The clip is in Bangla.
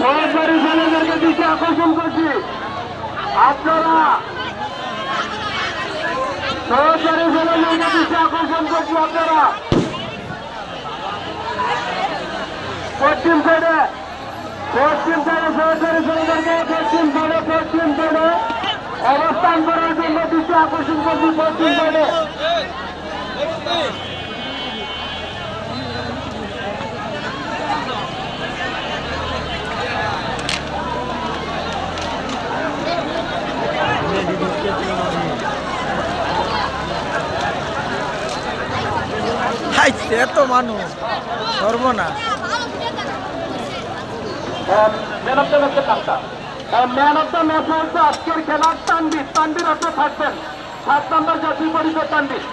সরকারি ছেলেদেরকে দিকে আকর্ষণ করছি। আপনারা সরকারি ছেলেদেরকে দিকে আকর্ষণ করছি আপনারা। পশ্চিম সাইডে পশ্চিম সাইডে সরকারি ছেলেদেরকে পশ্চিম সাইডে পশ্চিম সাইডে অবস্থান করার জন্য দৃষ্টি আকর্ষণ করছি পশ্চিম সাইডে হাইছে এত মানুষ, সর্বনাশ। ম্যান অফ দ্য ম্যাচের নামটা ম্যান আজকের খেলার তানবির তানবির অর্থ থাকবেন সাত নম্বর জাতীয় পরিষদ তানবির।